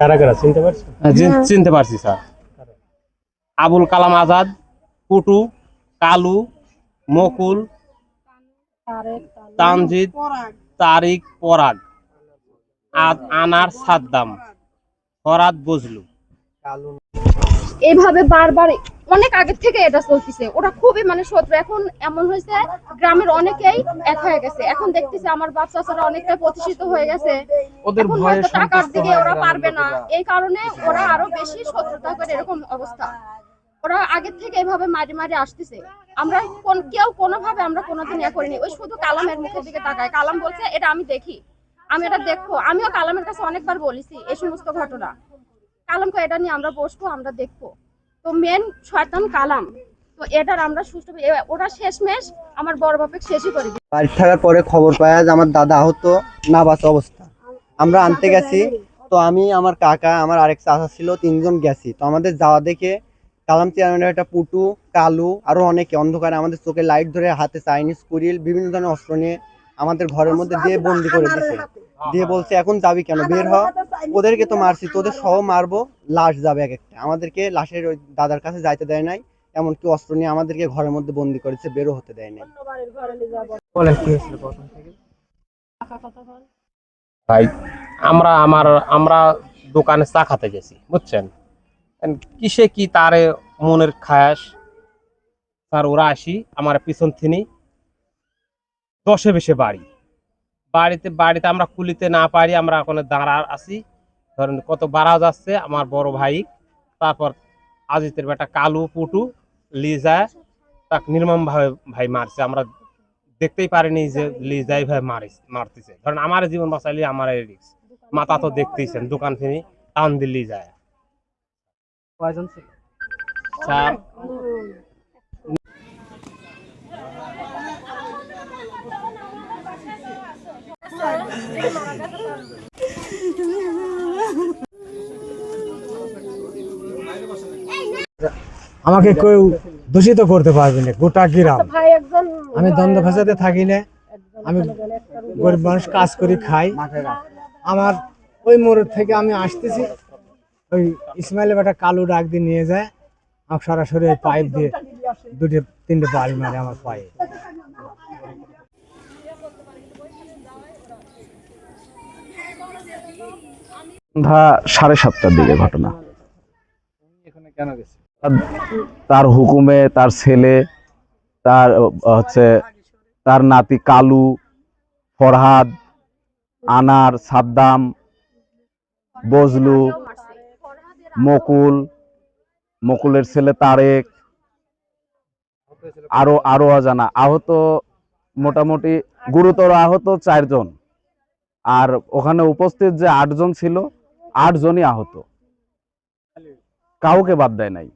কারা কারা চিনতে পারছ? হ্যাঁ, চিন- চিনতে পারছি স্যার। আবুল কালাম আজাদ পুটু কালু মকুল তানজিদ তারিক পরাগ আদ আনার সাদ্দাম ফরাদ বজলু। এইভাবে বারবার অনেক আগে থেকে এটা চলতেছে। ওরা খুবই মানে শত্রু। এখন এমন হয়েছে গ্রামের অনেকেই এক হয়ে গেছে। এখন দেখতেছে আমার বাচ্চা চাচারা অনেকটাই প্রতিষ্ঠিত হয়ে গেছে। এখন হয়তো টাকার দিকে ওরা পারবে না। এই কারণে ওরা আরও বেশি শত্রুতা করে এরকম অবস্থা। ওরা আগের থেকে এভাবে মারি মারি আসতেছে। আমরা কোন কেউ কোনোভাবে আমরা কোনোদিন ইয়ে করিনি। ওই শুধু কালামের মুখের দিকে তাকায়। কালাম বলছে এটা আমি দেখি। আমি এটা দেখব। আমিও কালামের কাছে অনেকবার বলেছি এই সমস্ত ঘটনা। কালামকে এটা নিয়ে আমরা বসবো আমরা দেখব। তো মেন শয়তান কালাম। তো এটার আমরা সুষ্ঠু ওটা ওরা শেষমেশ আমার বড় বাপে শেষই করে। বাড়ি থাকার পরে খবর পাই যে আমার দাদা আহত, না বাঁচা অবস্থা। আমরা আনতে গেছি, তো আমি, আমার কাকা, আমার আরেক চাচা ছিল, তিনজন গেছি। তো আমাদের যাওয়া দেখে কালাম চেয়ারম্যানের একটা পুটু, কালু, আরও অনেকে অন্ধকারে আমাদের চোখে লাইট ধরে হাতে চাইনিজ কুরিল বিভিন্ন ধরনের অস্ত্র নিয়ে আমাদের ঘরের মধ্যে দিয়ে বন্দি করে দিয়েছে দিয়ে বলছে এখন যাবি কেন? বের হ। ওদেরকে তো মারছি তোদের সহ মারবো লাশ যাবে এক একটা। আমাদেরকে লাশের ওই দাদার কাছে যাইতে দেয় নাই এমনকি অস্ত্র নিয়ে আমাদেরকে ঘরের মধ্যে বন্দি করেছে বেরো হতে দেয় নাই। বলেন কি হয়েছিল প্রথম থেকে? ভাই আমরা আমার আমরা দোকানে চা খাতে গেছি বুঝছেন? কিসে কি তারে মনের খায়াস? স্যার ওরা আসি আমার পিছন থিনি দশে বেশে বাড়ি। বাড়িতে বাড়িতে আমরা কুলিতে না পারি আমরা ওখানে দাঁড়া আছি। ধরেন কত বাড়া যাচ্ছে আমার বড় ভাই তারপর আজিতের বেটা কালু পুটু লিজা তাক নির্মম ভাবে ভাই মারছে। আমরা দেখতেই পারিনি যে লিজাই ভাই মারিস মারতেছে। ধরেন আমার জীবন বাঁচাইলে আমার এই রিক্স মাথা তো দেখতেইছেন দোকান ফিনি টান দিল্লি যায়। কয়জন ছিল? আমাকে কেউ দূষিত করতে পারবে না, গোটা গ্রাম। আমি দ্বন্দ্ব ভাষাতে থাকি না, আমি গরিব মানুষ কাজ করি, খাই। আমার ওই মোড় থেকে আমি আসতেছি, ওই ইসমাইলের বেটা কালু ডাক দিয়ে নিয়ে যায়, আমাকে সরাসরি ওই পাইপ দিয়ে দুটো, তিনটে বাড়ি মারে আমার পায়ে। সন্ধ্যা সাড়ে সাতটার দিকে ঘটনা। তার হুকুমে তার ছেলে, তার হচ্ছে, তার নাতি কালু, ফরহাদ, আনার, সাদ্দাম, বজলু, মকুল, মকুলের ছেলে তারেক, আরও আরও অজানা। আহত মোটামুটি গুরুতর আহত চারজন। আর ওখানে উপস্থিত যে আটজন ছিল, আটজনই আহত। কাউকে বাদ দেয় নাই।